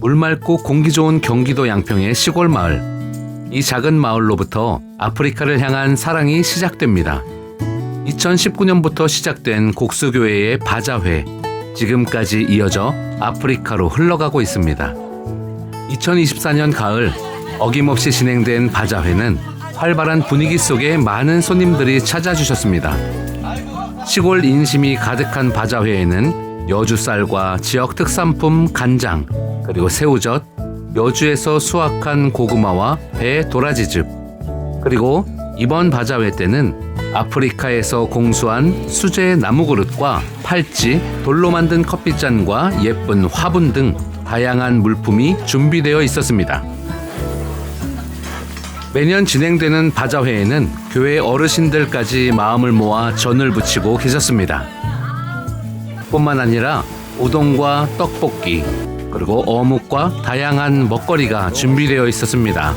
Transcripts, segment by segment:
물 맑고 공기 좋은 경기도 양평의 시골 마을. 이 작은 마을로부터 아프리카를 향한 사랑이 시작됩니다. 2019년부터 시작된 곡수교회의 바자회. 지금까지 이어져 아프리카로 흘러가고 있습니다. 2024년 가을 어김없이 진행된 바자회는 활발한 분위기 속에 많은 손님들이 찾아주셨습니다. 시골 인심이 가득한 바자회에는 여주쌀과 지역 특산품 간장, 그리고 새우젓, 여주에서 수확한 고구마와 배 도라지즙, 그리고 이번 바자회 때는 아프리카에서 공수한 수제 나무 그릇과 팔찌, 돌로 만든 커피잔과 예쁜 화분 등 다양한 물품이 준비되어 있었습니다. 매년 진행되는 바자회에는 교회 어르신들까지 마음을 모아 전을 붙이고 계셨습니다. 뿐만 아니라 우동과 떡볶이, 그리고 어묵과 다양한 먹거리가 준비되어 있었습니다.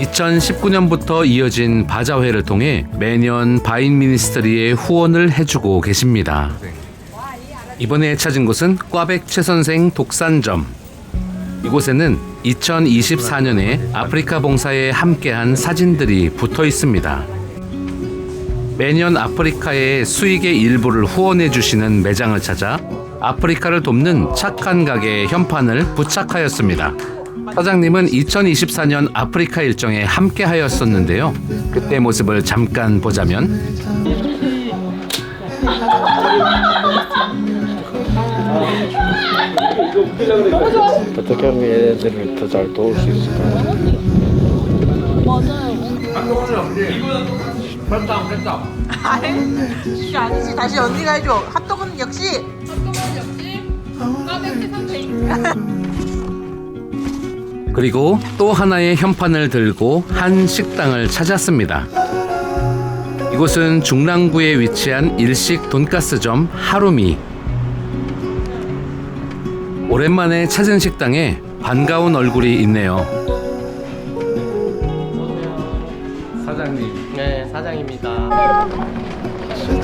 2019년부터 이어진 바자회를 통해 매년 바인 미니스트리에 후원을 해주고 계십니다. 이번에 찾은 곳은 꽈백 최선생 독산점. 이곳에는 2024년에 아프리카 봉사에 함께한 사진들이 붙어 있습니다. 매년 아프리카의 수익의 일부를 후원해 주시는 매장을 찾아 아프리카를 돕는 착한 가게의 현판을 부착하였습니다. 사장님은 2024년 아프리카 일정에 함께 하였었는데요. 그때 모습을 잠깐 보자면 어떻게 하면 얘네들을 더 잘 도울 수 있을까요? 아니, 그게 아니지. 다시 언니가 해줘. 핫도그는 역시. 그리고 또 하나의 현판을 들고 한 식당을 찾았습니다. 이곳은 중랑구에 위치한 일식 돈가스점 하루미. 오랜만에 찾은 식당에 반가운 얼굴이 있네요. 사장님. 네, 사장입니다.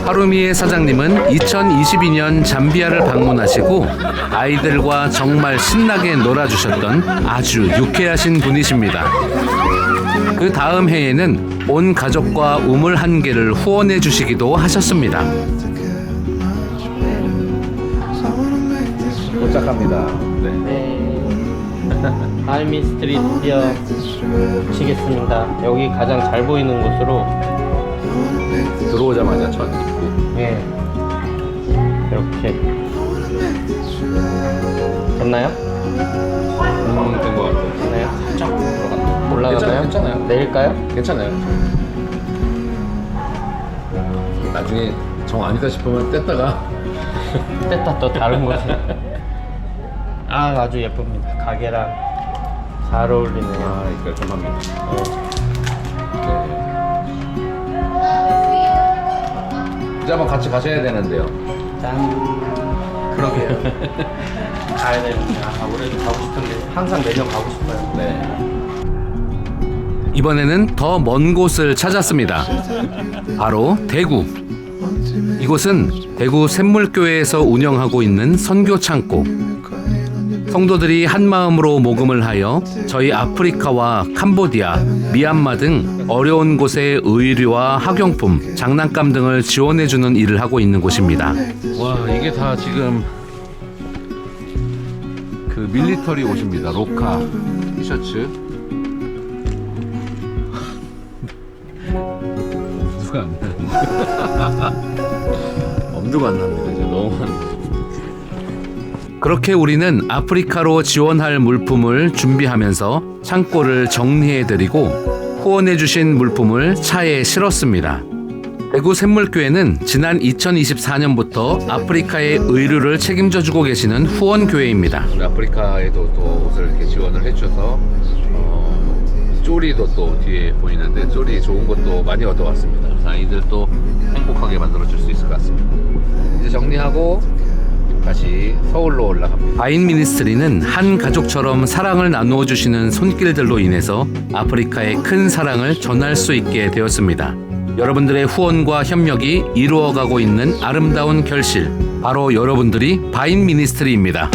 하루미의 사장님은 2022년 잠비아를 방문하시고 아이들과 정말 신나게 놀아주셨던 아주 유쾌하신 분이십니다. 그 다음 해에는 온 가족과 우물 한 개를 후원해 주시기도 하셨습니다. 도착합니다. 네. 네. 알미 스트리트 뛰어 치겠습니다. 여기 가장 잘 보이는 곳으로 들어오자마자 전 입구. 네. 이렇게 됐나요? 음, 된것 같아요. 됐나요? 쫙 들어갔네. 올라가나요? 괜찮아요. 내릴까요? 괜찮아요. 나중에 정 아니다 싶으면 뗐다가 뗐다 또 다른 곳에. 아, 아주 예쁩니다. 가게랑 잘 어울리네요. 아, 이거 좀 합니다. 네. 이제 한번 같이 가셔야 되는데요. 짠. 그러게요. 가야 됩니다. 아, 올해도 가고 싶은데 항상 매년 가고 싶어요. 네. 이번에는 더 먼 곳을 찾았습니다. 바로 대구. 이곳은 대구 샘물교회에서 운영하고 있는 선교 창고. 성도들이 한 마음으로 모금을 하여 저희 아프리카와 캄보디아, 미얀마 등 어려운 곳의 의류와 학용품, 장난감 등을 지원해 주는 일을 하고 있는 곳입니다. 와 이게 다 지금 그 밀리터리 옷입니다. 로카 티셔츠. 누가 안 나는데? 엄두가 안 납니다. 너무 많네. 그렇게 우리는 아프리카로 지원할 물품을 준비하면서 창고를 정리해드리고 후원해주신 물품을 차에 실었습니다. 대구 샘물교회는 지난 2024년부터 아프리카의 의류를 책임져주고 계시는 후원교회입니다. 아프리카에도 또 옷을 이렇게 지원을 해주셔서 어, 쪼리도 또 뒤에 보이는데 쪼리 좋은 것도 많이 얻어왔습니다. 그래서 아이들도 행복하게 만들어줄 수 있을 것 같습니다. 이제 정리하고 다시 서울로 올라갑니다. 바인 미니스트리는 한 가족처럼 사랑을 나누어 주시는 손길들로 인해서 아프리카에 큰 사랑을 전할 수 있게 되었습니다. 여러분들의 후원과 협력이 이루어가고 있는 아름다운 결실 바로 여러분들이 바인 미니스트리입니다.